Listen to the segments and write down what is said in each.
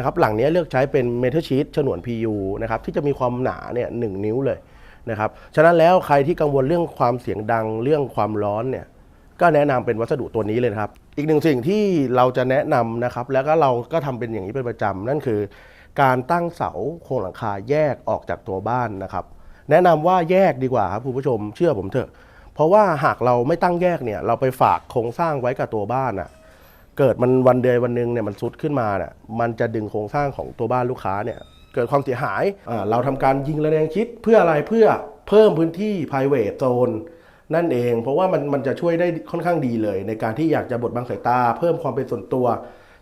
นะครับหลังนี้เลือกใช้เป็นเมทัลชีตฉนวน PU นะครับที่จะมีความหนาเนี่ยหนึ่งนิ้วเลยนะครับฉะนั้นแล้วใครที่กังวลเรื่องความเสียงดังเรื่องความร้อนเนี่ยก็แนะนำเป็นวัสดุตัวนี้เลยครับอีกหนึ่งสิ่งที่เราจะแนะนำนะครับแล้วก็เราก็ทำเป็นอย่างนี้เป็นประจำนั่นคือ การตั้งเสาโครงหลังคาแยกออกจากตัวบ้านนะครับแนะนำว่าแยกดีกว่าครับคุณผู้ชมเชื่อผมเถอะ เพราะว่าหากเราไม่ตั้งแยกเนี่ยเราไปฝากโครงสร้างไว้กับตัวบ้านอะ เกิดมันวันเดียวันหนึ่งเนี่ยมันซุดขึ้นมาเนี่ยมันจะดึงโครงสร้างของตัวบ้านลูกค้าเนี่ยเกิดความเสียหายเราทำการยิงระแนงชิดเพื่ออะไรเพื่อเพิ่มพื้นที่ private zone นั่นเอง เพราะว่ามันมันจะช่วยได้ค่อนข้างดีเลย ในการที่อยากจะบดบังสายตา เพิ่มความเป็นส่วนตัว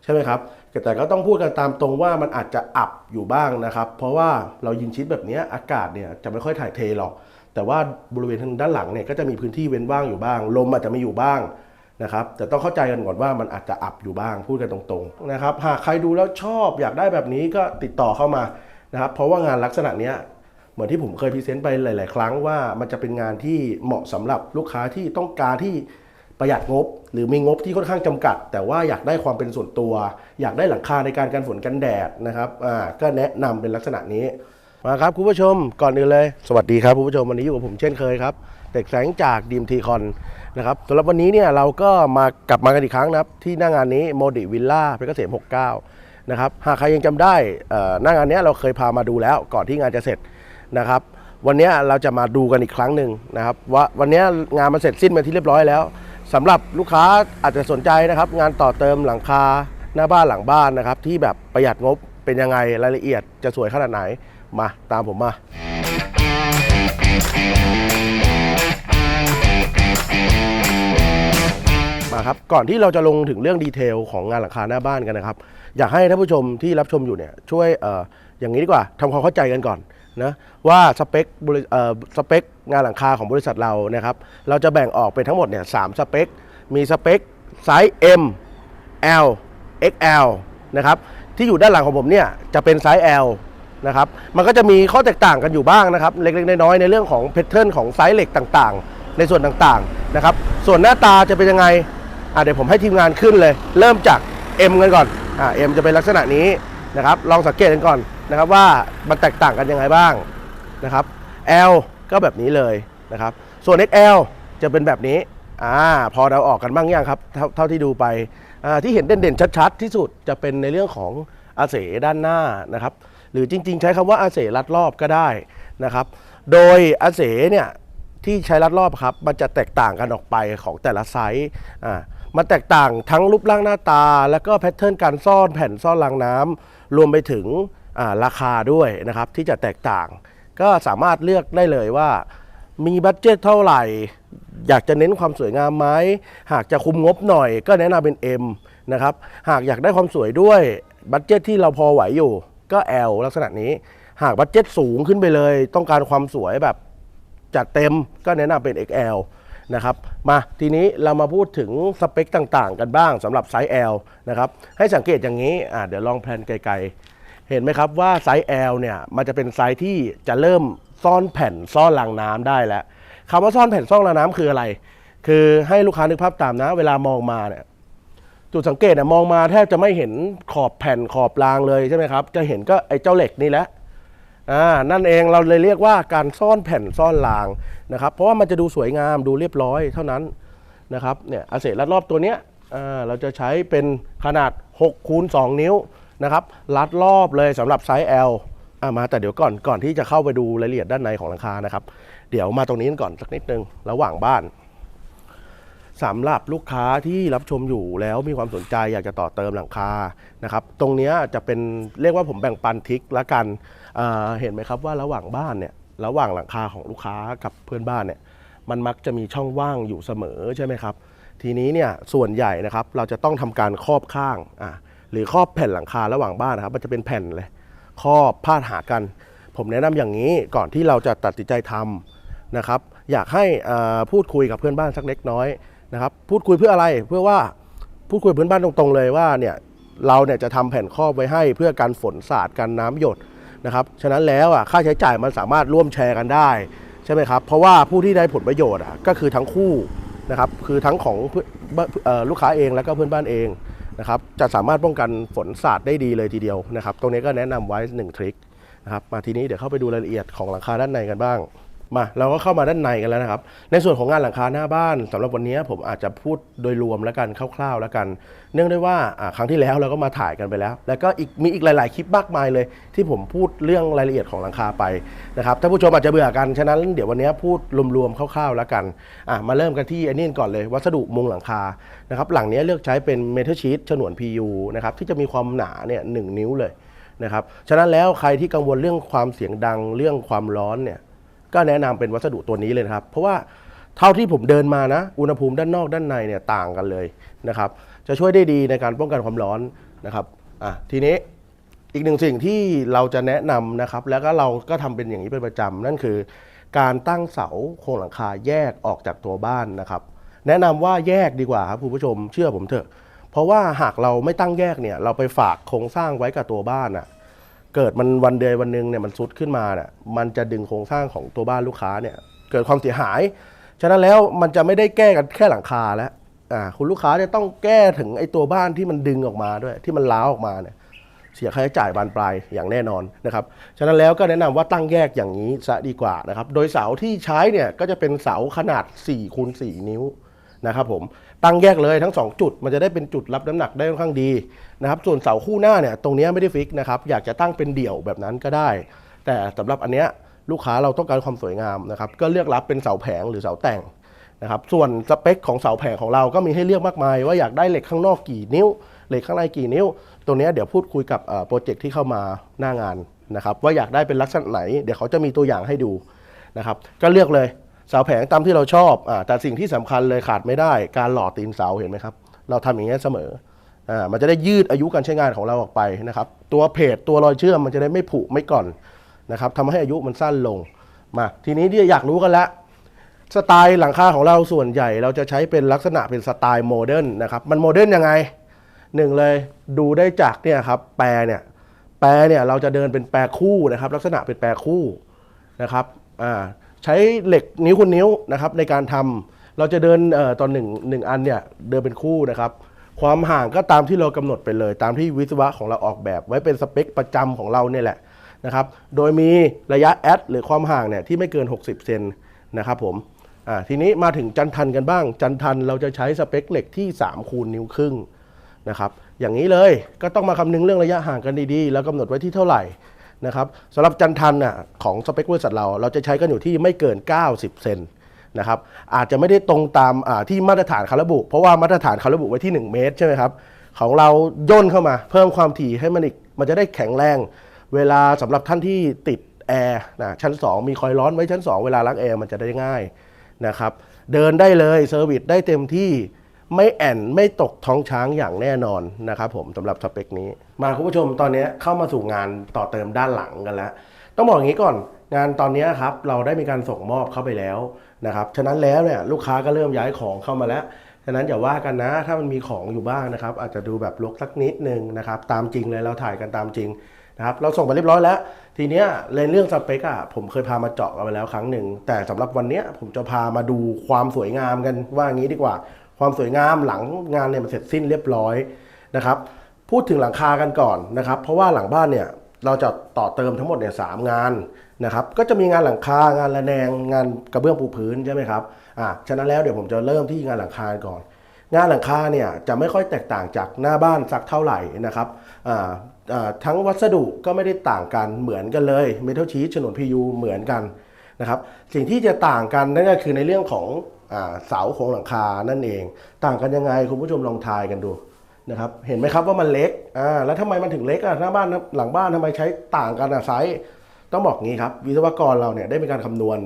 ใช่ไหมครับแต่ก็ต้องพูดกันตามตรงว่ามันอาจจะอับอยู่บ้างนะครับ เพราะว่าเรายิงชิดแบบนี้อากาศเนี่ยจะไม่ค่อยถ่ายเทหรอก แต่ว่าบริเวณทางด้านหลังเนี่ยก็จะมีพื้นที่เว้นว่างอยู่บ้าง ลมอาจจะไม่อยู่บ้าง นะครับแต่ต้องเข้าใจกันก่อนว่ามันอาจจะอับอยู่บ้างพูดกันตรงๆนะครับหากใครดูแล้วชอบอยากได้แบบนี้ก็ติดต่อเข้ามานะครับเพราะว่างานลักษณะเนี้ยเหมือนที่ผมเคยพรีเซนต์ไปหลาย ๆ ครั้งว่ามันจะเป็นงานที่เหมาะสำหรับลูกค้าที่ต้องการที่ประหยัดงบ หรือมีงบที่ค่อนข้างจำกัด แต่ว่าอยากได้ความเป็นส่วนตัว อยากได้หลังคาในการกันฝนกันแดดนะครับอ่าก็แนะนำเป็นลักษณะนี้ มาครับคุณผู้ชมก่อนอื่นเลย สวัสดีครับคุณผู้ชมวันนี้อยู่กับผมเช่นเคยครับ เด็กแสงจากดีมทีคอนนะครับสำหรับวันนี้เนี่ยเราก็มากลับมากันอีกครั้งนะครับ ที่หน้างงานนี้โมดิวิลล่าเพชรเกษม69 นะครับ หากใครยังจำได้เอ่อหน้างานเนี้ยเราเคยพามาดูแล้วก่อนที่งานจะเสร็จนะครับ วันนี้เราจะมาดูกันอีกครั้งหนึ่งนะครับว่าวันนี้งานมันเสร็จสิ้นไปที่เรียบร้อยแล้วสำหรับลูกค้าอาจจะสนใจนะครับ งานต่อเติมหลังคาหน้าบ้านหลังบ้านนะครับที่แบบประหยัดงบเป็นยังไงรายละเอียดจะสวยขนาดไหน มาตามผมมา มาครับ ก่อนที่เราจะลงถึงเรื่องดีเทลของงานหลังคาหน้าบ้านกันนะครับ อยากให้ท่านผู้ชมที่รับชมอยู่เนี่ยช่วยเอ่ออย่างนี้ดีกว่าทำความเข้าใจกันก่อนนะว่าสเปคบริเอ่อสเปคงานหลังคาของบริษัทเรานะครับ เราจะแบ่งออกเป็นทั้งหมดเนี่ยสามสเปค มีสเปคไซส์ M L XL นะครับที่อยู่ด้านหลังของผมเนี่ยจะเป็นไซส์ L นะครับ มันก็จะมีข้อแตกต่างกันอยู่บ้างนะครับ เล็กๆ น้อยๆ ในเรื่องของแพทเทิร์นของไซส์เหล็กต่างๆ ในส่วนต่างๆนะครับ ส่วนหน้าตาจะเป็นยังไงอะเดี๋ยวผมให้ทีมงานขึ้นเลย เริ่มจาก M กันก่อนอ่า M จะเป็นลักษณะนี้นะครับ ลองสังเกตกันก่อนนะครับว่ามันแตกต่างกันยังไงบ้างนะครับ L ก็แบบนี้เลยนะครับ ส่วน XL จะเป็นแบบนี้อ่าพอเราออกกันบ้างยังครับเท่าที่ดูไปที่เห็นเด่นๆชัดๆ ที่สุดจะเป็นในเรื่องของอาเสด้านหน้านะครับ หรือจริง ๆ ใช้คำว่าอาเสรัดรอบก็ได้นะครับ โดยอาเสเนี่ยที่ใช้รัดรอบครับ มันจะแตกต่างกันออกไปของแต่ละไซส์อ่ามันแตกต่างทั้งรูปร่างหน้าตา แล้วก็แพทเทิร์นการซ่อนแผ่นซ่อนรางน้ำรวมไปถึงอ่าราคาด้วยนะครับที่จะแตกต่าง ก็สามารถเลือกได้เลยว่า มีบัตเจตเท่าไหร่ อยากจะเน้นความสวยงามไหมหากจะคุมงบหน่อยก็แนะนำเป็น M นะครับหากอยากได้ความสวยด้วยบัตเจตที่เราพอไหวอยู่ ก็ L ลักษณะนี้ หากบัตเจ็ตสูงขึ้นไปเลย ต้องการความสวยแบบจัดเต็มก็แนะนำเป็น XL นะครับมาทีนี้เรามาพูดถึงสเปคต่างๆ กันบ้างสำหรับไซส์ L นะครับให้สังเกตอย่างนี้อ่าเดี๋ยวลองแพลนไกลๆ เห็นไหมครับว่าไซส์ L เนี่ยมันจะเป็นไซส์ที่จะเริ่มซ่อนแผ่นซ่อนรางน้ำได้แล้วคำว่าซ่อนแผ่นซ่อนรางน้ำคืออะไร คือให้ลูกค้านึกภาพตามนะ เวลามองมาเนี่ย จุดสังเกตเนี่ยมองมาแทบจะไม่เห็นขอบแผ่นขอบรางเลยใช่ไหมครับ จะเห็นก็ไอ้เจ้าเหล็กนี่แหละอ่านั่นเองเราเลยเรียกว่าการซ่อนแผ่นซ่อนรางนะครับ เพราะว่ามันจะดูสวยงามดูเรียบร้อยเท่านั้นนะครับเนี่ยอาเศษรัดรอบตัวเนี้ยอ่าเราจะใช้เป็นขนาด6คูณ2นิ้วนะครับรัดรอบเลยสำหรับไซส์ L อ่ามาแต่เดี๋ยวก่อนก่อนที่จะเข้าไปดูรายละเอียดด้านในของหลังคานะครับ เดี๋ยวมาตรงนี้กันก่อนสักนิดนึงระหว่างบ้าน สำหรับลูกค้าที่รับชมอยู่แล้วมีความสนใจอยากจะต่อเติมหลังคานะครับตรงนี้จะเป็นเรียกว่าผมแบ่งปันทิกละกันเเห็นไหมครับว่าระหว่างบ้านเนี่ยระหว่างหลังคาของลูกค้ากับเพื่อนบ้านเนี่ยมันมักจะมีช่องว่างอยู่เสมอใช่ไหมครับ ทีนี้เนี่ยส่วนใหญ่นะครับเราจะต้องทำการครอบข้างอะหรือครอบแผ่นหลังคาระหว่างบ้านนะครับ มันจะเป็นแผ่นเลยครอบพาดหากัน ผมแนะนำอย่างนี้ก่อนที่เราจะตัดสินใจทำนะครับ อยากให้พูดคุยกับเพื่อนบ้านสักเล็กน้อย นะครับพูดคุยเพื่ออะไรเพื่อว่าพูดคุยเพื่อนบ้านตรงๆเลยว่าเนี่ยเราเนี่ยจะทำแผ่นครอบไว้ให้เพื่อการฝนสาดกันน้ำหยดนะครับฉะนั้นแล้วอะค่าใช้จ่ายมันสามารถร่วมแชร์กันได้ใช่ไหมครับเพราะว่าผู้ที่ได้ผลประโยชน์อะก็คือทั้งคู่นะครับคือทั้งของลูกค้าเองแล้วก็เพื่อนบ้านเองนะครับจะสามารถป้องกันฝนสาดได้ดีเลยทีเดียวนะครับตรงนี้ก็แนะนำไว้1ทริคนะครับมาทีนี้เดี๋ยวเข้าไปดูรายละเอียดของหลังคาด้านในกันบ้าง มาเราก็เข้ามาด้านในกันแล้วนะครับ ในส่วนของงานหลังคาหน้าบ้านสำหรับวันนี้ผมอาจจะพูดโดยรวมแล้วกันคร่าวๆแล้วกัน เนื่องด้วยว่าครั้งที่แล้วเราก็มาถ่ายกันไปแล้ว แล้วก็อีกมีอีกหลายๆคลิปมากมายเลย ที่ผมพูดเรื่องรายละเอียดของหลังคาไปนะครับท่าผู้ชมอาจจะเบื่อกันฉะนั้นเดี๋ยววันนี้พูดรวมๆคร่าวๆแล้วกันมาเริ่มกันที่อันนี้ก่อนเลย วัสดุมุงหลังคานะครับหลังนี้เลือกใช้เป็นเมทัลชีตฉนวน PU นะครับที่จะมีความหนาเนี่ยหนึ่งนิ้วเลยนะครับฉะนั้นแล้วใครที่กังวลเรื่องความเสียงดังเรื่องความร้อนเนี่ย ก็แนะนำเป็นวัสดุตัวนี้เลยนะครับ เพราะว่าเท่าที่ผมเดินมานะ อุณหภูมิด้านนอกด้านในเนี่ยต่างกันเลยนะครับ จะช่วยได้ดีในการป้องกันความร้อนนะครับอะทีนี้อีกหนึ่งสิ่งที่เราจะแนะนำนะครับ แล้วก็เราก็ทำเป็นอย่างนี้เป็นประจำนั่นคือ การตั้งเสาโครงหลังคาแยกออกจากตัวบ้านนะครับ แนะนำว่าแยกดีกว่าครับคุณผู้ชมเชื่อผมเถอะ เพราะว่าหากเราไม่ตั้งแยกเนี่ยเราไปฝากโครงสร้างไว้กับตัวบ้านอะ เกิดมันวันเดือนวันหนึ่งเนี่ยมันซุดขึ้นมาเนี่ยมันจะดึงโครงสร้างของตัวบ้านลูกค้าเนี่ยเกิดความเสียหาย ฉะนั้นแล้วมันจะไม่ได้แก้กันแค่หลังคาแล้วอ่าคุณลูกค้าเนี่ยต้องแก้ถึงไอ้ตัวบ้านที่มันดึงออกมาด้วย ที่มันล้าออกมาเนี่ยเสียค่าใช้จ่ายบานปลายอย่างแน่นอนนะครับ ฉะนั้นแล้วก็แนะนำว่าตั้งแยกอย่างนี้ซะดีกว่านะครับ โดยเสาที่ใช้เนี่ยก็จะเป็นเสาขนาด4คูณ4นิ้วนะครับผม ตั้งแยกเลยทั้ง 2 จุด มันจะได้เป็นจุดรับน้ำหนักได้ค่อนข้างดีนะครับส่วนเสาคู่หน้าเนี่ยตรงนี้ไม่ได้ฟิกนะครับอยากจะตั้งเป็นเดี่ยวแบบนั้นก็ได้ แต่สำหรับอันเนี้ยลูกค้าเราต้องการความสวยงามนะครับก็เลือกรับเป็นเสาแผงหรือเสาแต่งนะครับส่วนสเปคของเสาแผงของเราก็มีให้เลือกมากมาย ว่าอยากได้เหล็กข้างนอกกี่นิ้ว เหล็กข้างในกี่นิ้วตรงนี้เดี๋ยวพูดคุยกับโปรเจกต์ที่เข้ามาหน้างานนะครับว่าอยากได้เป็นลักษณะไหน เดี๋ยวเขาจะมีตัวอย่างให้ดูนะครับก็เลือกเลย เสาแผงตามที่เราชอบอ่าแต่สิ่งที่สำคัญเลยขาดไม่ได้ การหล่อตีนเสาเห็นไหมครับ เราทำอย่างนี้เสมออ่ามันจะได้ยืดอายุการใช้งานของเราออกไปนะครับ ตัวเพจตัวรอยเชื่อมมันจะได้ไม่ผุไม่ก่อนนะครับทำให้อายุมันสั้นลงมาทีนี้ที่อยากรู้กันละสไตล์หลังคาของเราส่วนใหญ่ เราจะใช้เป็นลักษณะเป็นสไตล์โมเดิร์นนะครับมันโมเดิร์นยังไงหนึ่งเลยดูได้จากเนี่ยครับแปรเนี่ยแปรเนี่ยเราจะเดินเป็นแปรคู่นะครับ ลักษณะเป็นแปรคู่นะครับอ่า ใช้เหล็กนิ้วคุณนิ้วนะครับในการทำเราจะเดินตอนหนึ่งหนึ่งอันเนี่ยเดินเป็นคู่นะครับ ความห่างก็ตามที่เรากำหนดไปเลย ตามที่วิศวะของเราออกแบบ ไว้เป็นสเปคประจำของเราเนี่ยแหละนะครับ โดยมีระยะแอดหรือความห่างเนี่ยที่ไม่เกิน 60 เซนนะครับผมทีนี้มาถึงจันทันกันบ้าง จันทันเราจะใช้สเปคเหล็กที่ 3 คูณนิ้วครึ่งนะครับ อย่างนี้เลยก็ต้องมาคำนึงเรื่องระยะห่างกันดีๆ แล้วกำหนดไว้ที่เท่าไหร่ นะครับสำหรับจันทันน่ะของสเปคบริษัทเรา เราจะใช้กันอยู่ที่ไม่เกิน 90 เซนนะครับอาจจะไม่ได้ตรงตามที่มาตรฐานคาระบุ เพราะว่ามาตรฐานคาระบุไว้ที่ 1 เมตรใช่ไหมครับของเราย่นเข้ามาเพิ่มความถี่ให้มันอีกมันจะได้แข็งแรง เวลาสำหรับท่านที่ติดแอร์นะชั้น 2 มีคอยร้อนไว้ชั้น 2 เวลาล้างแอร์มันจะได้ง่ายนะครับเดินได้เลยเซอร์วิสได้เต็มที่ ไม่แอนไม่ตกท้องช้างอย่างแน่นอนนะครับผมสำหรับสเปคนี้ มาคุณผู้ชมตอนนี้เข้ามาสู่งานต่อเติมด้านหลังกันแล้ว ต้องบอกอย่างนี้ก่อน งานตอนนี้ครับเราได้มีการส่งมอบเข้าไปแล้วนะครับฉะนั้นแล้วเนี่ยลูกค้าก็เริ่มย้ายของเข้ามาแล้วฉะนั้นอย่าว่ากันนะถ้ามันมีของอยู่บ้างนะครับ อาจจะดูแบบลกสักนิดนึงนะครับตามจริงเลยเราถ่ายกันตามจริงนะครับเราส่งไปเรียบร้อยแล้ว ทีเนี้ยในเรื่องสเปคอะผมเคยพามาเจาะกันไปแล้วครั้งหนึ่งแต่สำหรับวันเนี้ยผมจะพามาดูความสวยงามกันว่างี้ดีกว่า ความสวยงามหลังงานเนี่ยมันเสร็จสิ้นเรียบร้อยนะครับ พูดถึงหลังคากันก่อนนะครับ เพราะว่าหลังบ้านเนี่ยเราจะต่อเติมทั้งหมดเนี่ยสามงานนะครับ ก็จะมีงานหลังคางานระแนงงานกระเบื้องปูพื้นใช่ไหมครับอ่าฉะนั้นแล้วเดี๋ยวผมจะเริ่มที่งานหลังคาก่อน งานหลังคาเนี่ยจะไม่ค่อยแตกต่างจากหน้าบ้านสักเท่าไหร่นะครับอ่าทั้งวัสดุก็ไม่ได้ต่างกันเหมือนกันเลยเมทัลชีสฉนวนพียูเหมือนกันนะครับ สิ่งที่จะต่างกันนั่นก็คือในเรื่องของ เสาของหลังคานั่นเอง ต่างกันยังไงคุณผู้ชมลองทายกันดูนะครับเห็นไหมครับว่ามันเล็กอ่าแล้วทำไมมันถึงเล็กอะหน้าบ้านหลังบ้านทำไมใช้ต่างกันอะไซส์ต้องบอกงี้ครับ วิศวกรเราเนี่ยได้มีการคำนวณ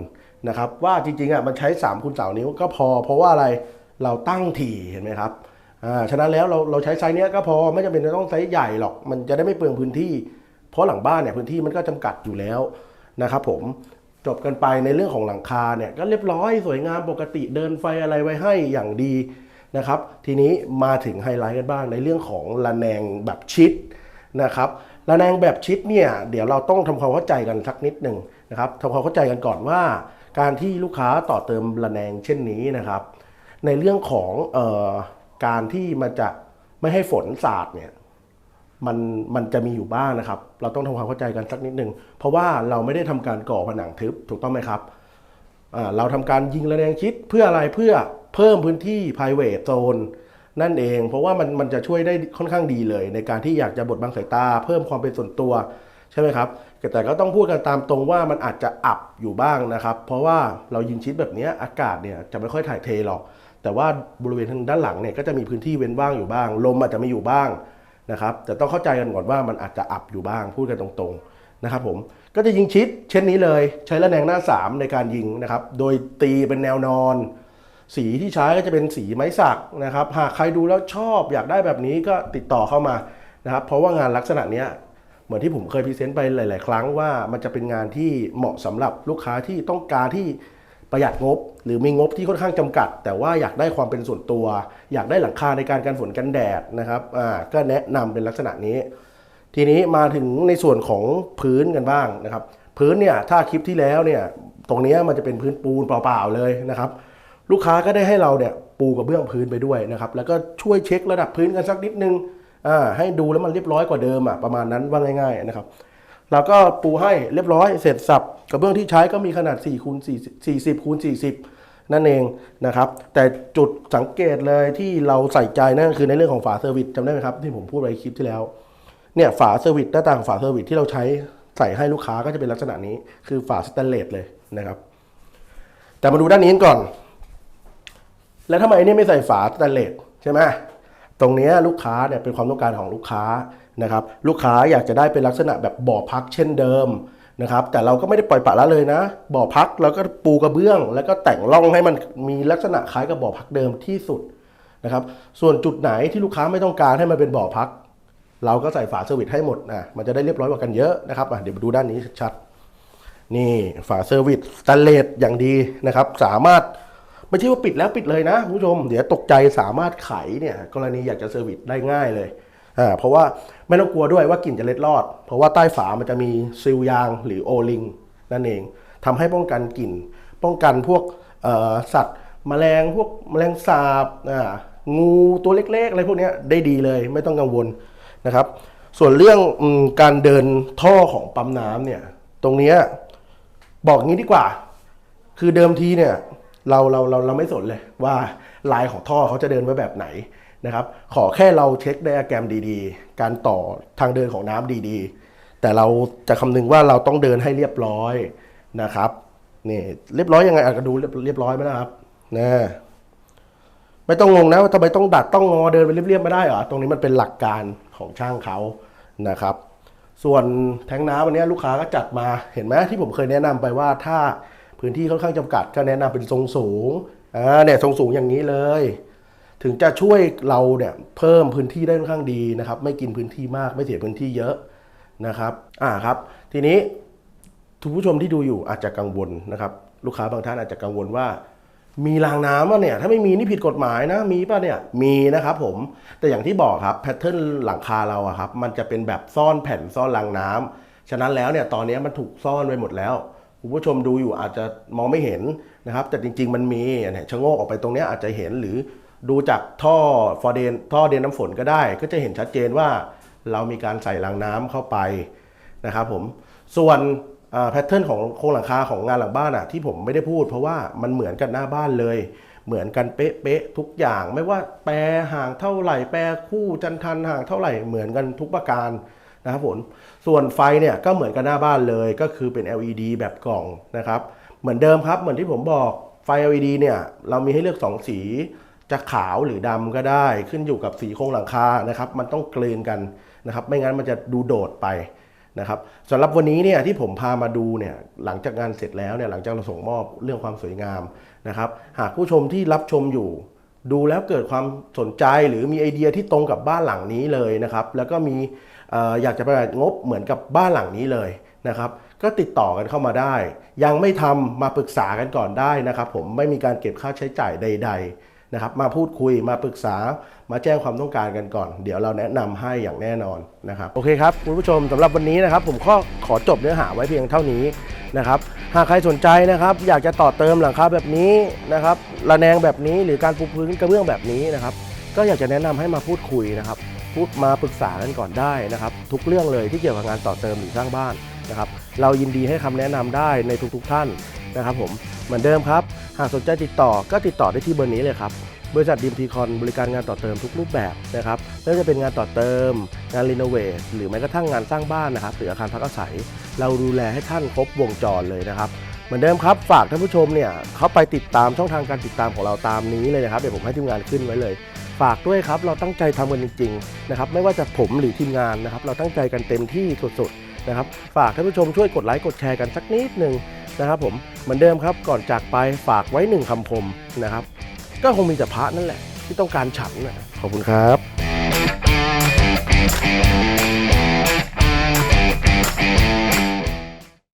นะครับ ว่าจริงๆอะมันใช้3คูณ3นิ้วก็พอ เพราะว่าอะไรเราตั้งถี่เห็นไหมครับอ่าฉะนั้นแล้วเราเราใช้ไซส์เนี้ยก็พอไม่จำเป็นจะต้องไซส์ใหญ่หรอก มันจะได้ไม่เปลืองพื้นที่ เพราะหลังบ้านเนี่ยพื้นที่มันก็จำกัดอยู่แล้วนะครับผม จบกันไปในเรื่องของหลังคาเนี่ยก็เรียบร้อยสวยงามปกติเดินไฟอะไรไว้ให้อย่างดีนะครับ ทีนี้มาถึงไฮไลท์กันบ้างในเรื่องของระแนงแบบชิดนะครับระแนงแบบชิดเนี่ยเดี๋ยวเราต้องทำความเข้าใจกันสักนิดหนึ่งนะครับทำความเข้าใจกันก่อนว่า การที่ลูกค้าต่อเติมระแนงเช่นนี้นะครับ ในเรื่องของออการที่มันจะไม่ให้ฝนสาดเนี่ย มันมันจะมีอยู่บ้างนะครับ เราต้องทำความเข้าใจกันสักนิดหนึ่งเพราะว่าเราไม่ได้ทำการก่อผนังทึบถูกต้องไหมครับเราทำการยิงระแนงชิดเพื่ออะไรเพื่อเพิ่มพื้นที่ private zone นั่นเอง เพราะว่ามันมันจะช่วยได้ค่อนข้างดีเลย ในการที่อยากจะบดบังสายตา เพิ่มความเป็นส่วนตัวใช่ไหมครับแต่ก็ต้องพูดกันตามตรงว่ามันอาจจะอับอยู่บ้างนะครับ เพราะว่าเรายิงชิดแบบนี้อากาศเนี่ยจะไม่ค่อยถ่ายเทหรอก แต่ว่าบริเวณทางด้านหลังเนี่ยก็จะมีพื้นที่เว้นว่างอยู่บ้าง ลมอาจจะไม่อยู่บ้าง นะครับแต่ต้องเข้าใจกันก่อนว่ามันอาจจะอับอยู่บ้างพูดกันตรงๆนะครับผมก็จะยิงชิดเช่นนี้เลยใช้ระแนงหน้า 3 ในการยิงนะครับโดยตีเป็นแนวนอน สีที่ใช้ก็จะเป็นสีไม้สักนะครับหากใครดูแล้วชอบอยากได้แบบนี้ก็ติดต่อเข้ามานะครับเพราะว่างานลักษณะนี้เหมือนที่ผมเคยพรีเซนต์ไปหลาย ๆ ครั้งว่ามันจะเป็นงานที่เหมาะสำหรับลูกค้าที่ต้องการที่ ประหยัดงบ หรือมีงบที่ค่อนข้างจำกัด แต่ว่าอยากได้ความเป็นส่วนตัว อยากได้หลังคาในการกันฝนกันแดดนะครับอ่าก็แนะนำเป็นลักษณะนี้ ทีนี้มาถึงในส่วนของพื้นกันบ้างนะครับ พื้นเนี่ยถ้าคลิปที่แล้วเนี่ยตรงนี้มันจะเป็นพื้นปูนเปล่าๆเลยนะครับ ลูกค้าก็ได้ให้เราเนี่ยปูกระเบื้องพื้นไปด้วยนะครับ แล้วก็ช่วยเช็คระดับพื้นกันสักนิดนึงอ่าให้ดูแล้วมันเรียบร้อยกว่าเดิมอะประมาณนั้นว่าง่าย ๆ นะครับ เราก็ปูให้เรียบร้อยเสร็จสับกระเบื้องที่ใช้ก็มีขนาด4คูณ40คูณ40 นั่นเองนะครับ แต่จุดสังเกตเลยที่เราใส่ใจนั่นคือในเรื่องของฝาเซอร์วิสจำได้ไหมครับ ที่ผมพูดไปคลิปที่แล้วเนี่ยฝาเซอร์วิสหน้าต่างฝาเซอร์วิสที่เราใช้ใส่ให้ลูกค้าก็จะเป็นลักษณะนี้คือฝาสแตนเลสเลยนะครับ แต่มาดูด้านนี้ก่อน แล้วทำไมเนี่ยไม่ใส่ฝาสแตนเลสใช่ไหมตรงนี้ลูกค้าเนี่ยเป็นความต้องการของลูกค้า นะครับลูกค้าอยากจะได้เป็นลักษณะแบบบ่อพักเช่นเดิมนะครับแต่เราก็ไม่ได้ปล่อยปละละเลยนะ บ่อพักเราก็ปูกระเบื้อง แล้วก็แต่งร่องให้มันมีลักษณะคล้ายกับบ่อพักเดิมที่สุดนะครับส่วนจุดไหนที่ลูกค้าไม่ต้องการให้มันเป็นบ่อพัก เราก็ใส่ฝาเซอร์วิสให้หมดนะมันจะได้เรียบร้อยกว่ากันเยอะนะครับเดี๋ยวมาดูด้านนี้ชัดๆนี่ฝาเซอร์วิสสแตนเลสอย่างดีนะครับสามารถไม่ใช่ว่าปิดแล้วปิดเลยนะคุณผู้ชม เดี๋ยวตกใจสามารถไขเนี่ยกรณีอยากจะเซอร์วิสได้ง่ายเลย อ่าเพราะว่าไม่ต้องกลัวด้วยว่ากลิ่นจะเล็ดรอด เพราะว่าใต้ฝามันจะมีซิลยางหรือโอลิงนั่นเองทำให้ป้องกันกลิ่น ป้องกันพวกสัตว์แมลงพวกแมลงสาบอ่างูตัวเล็กๆอะไรพวกนี้ได้ดีเลยไม่ต้องกังวลนะครับ ส่วนเรื่องอการเดินท่อของปั๊มน้ำเนี่ยตรงนี้บอกงี้ดีกว่า คือเดิมทีเนี่ยเราเราเราเราไม่สนเลยว่าลายของท่อเขาจะเดินไว้แบบไหน นะครับ ขอแค่เราเช็คไดอะแกรมดีๆ การต่อทางเดินของน้ำดีๆ แต่เราจะคำนึงว่าเราต้องเดินให้เรียบร้อยนะครับนี่เรียบร้อยยังไงอาจจะดูเรียบร้อยไหมนะครับนะไม่ต้องงงนะว่าทำไมต้องดัดต้องงอเดินไปเรียบๆไม่ได้เหรอตรงนี้มันเป็นหลักการของช่างเขานะครับ ส่วนแทงน้ำวันนี้ลูกค้าก็จัดมาเห็นไหมที่ผมเคยแนะนำไปว่าถ้าพื้นที่ค่อนข้างจำกัดก็แนะนำเป็นทรงสูงอ่าเนี่ยทรงสูงอย่างนี้เลย ถึงจะช่วยเราเนี่ยเพิ่มพื้นที่ได้ค่อนข้างดีนะครับ ไม่กินพื้นที่มากไม่เสียพื้นที่เยอะนะครับอ่าครับ ทีนี้ทุกผู้ชมที่ดูอยู่อาจจะกังวลนะครับ ลูกค้าบางท่านอาจจะกังวลว่า มีรางน้ำอะเนี่ย ถ้าไม่มีนี่ผิดกฎหมายนะ มีป่ะเนี่ยมีนะครับผมแต่อย่างที่บอกครับแพทเทิร์นหลังคาเราอะครับ มันจะเป็นแบบซ่อนแผ่นซ่อนรางน้ำฉะนั้นแล้วเนี่ยตอนนี้มันถูกซ่อนไว้หมดแล้วคุณผู้ชมดูอยู่อาจจะมองไม่เห็นนะครับ แต่จริง ๆ มันมีเนี่ยชะโงกออกไปตรงนี้อาจจะเห็นหรือ ดูจากท่อฟอร์เดนท่อเดนน้ำฝนก็ได้ ก็จะเห็นชัดเจนว่าเรามีการใส่รางน้ำเข้าไปนะครับผมส่วนแพทเทิร์นของโครงหลังคาของงานหลังบ้านอะที่ผมไม่ได้พูด เพราะว่ามันเหมือนกันหน้าบ้านเลย เหมือนกันเป๊ะๆทุกอย่างไม่ว่าแปรห่างเท่าไหร่ แปรคู่จันทันห่างเท่าไหร่เหมือนกันทุกประการนะครับผมส่วนไฟเนี่ยก็เหมือนกันหน้าบ้านเลยก็คือเป็น LED แบบกล่องนะครับเหมือนเดิมครับเหมือนที่ผมบอกไฟ LED เนี่ยเรามีให้เลือก 2 สี จะขาวหรือดำก็ได้ขึ้นอยู่กับสีโครงหลังคานะครับ มันต้องกลืนกันนะครับ ไม่งั้นมันจะดูโดดไปนะครับสำหรับวันนี้เนี่ยที่ผมพามาดูเนี่ยหลังจากงานเสร็จแล้วเนี่ยหลังจากเราส่งมอบเรื่องความสวยงามนะครับ หากผู้ชมที่รับชมอยู่ ดูแล้วเกิดความสนใจหรือมีไอเดียที่ตรงกับบ้านหลังนี้เลยนะครับ แล้วก็มีอออยากจะประหยัดงบเหมือนกับบ้านหลังนี้เลยนะครับ ก็ติดต่อกันเข้ามาได้ ยังไม่ทำมาปรึกษากันก่อนได้นะครับ ผมไม่มีการเก็บค่าใช้จ่ายใด ๆ นะครับมาพูดคุยมาปรึกษามาแจ้งความต้องการกันก่อน เดี๋ยวเราแนะนำให้อย่างแน่นอนนะครับโอเคครับคุณผู้ชมสำหรับวันนี้นะครับผมก็ขอจบเนื้อหาไว้เพียงเท่านี้นะครับหากใครสนใจนะครับอยากจะต่อเติมหลังคาแบบนี้นะครับระแนงแบบนี้หรือการปูพื้นกระเบื้องแบบนี้นะครับก็อยากจะแนะนำให้มาพูดคุยนะครับพูดมาปรึกษากันก่อนได้นะครับทุกเรื่องเลยที่เกี่ยวกับงานต่อเติมหรือสร้างบ้านนะครับเรายินดีให้คำแนะนำได้ในทุกๆท่าน นะครับผมเหมือนเดิมครับ หากสนใจติดต่อก็ติดต่อได้ที่เบอร์นี้เลยครับบริษัทดีมทีคอนบริการงานต่อเติมทุกรูปแบบนะครับไม่ว่าจะเป็นงานต่อเติม งานรีโนเวทหรือแม้กระทั่งงานสร้างบ้านนะครับหรืออาคารพักอาศัย เราดูแลให้ท่านครบวงจรเลยนะครับเหมือนเดิมครับฝากท่านผู้ชมเนี่ยเข้าไปติดตามช่องทางการติดตามของเราตามนี้เลยนะครับเดี๋ยวผมให้ทีมงานขึ้นไว้เลย ฝากด้วยครับเราตั้งใจทำกันจริงๆนะครับไม่ว่าจะผมหรือทีมงานนะครับเราตั้งใจกันเต็มที่สุดๆนะครับฝากท่านผู้ชมช่วยกดไลค์กดแชร์กันสักนิดหนึ่ง นะครับผมเหมือนเดิมครับก่อนจากไปฝากไว้หนึ่งคำคมนะครับ ก็คงมีแต่พระนั่นแหละ ที่ต้องการฉันนะขอบคุณครับ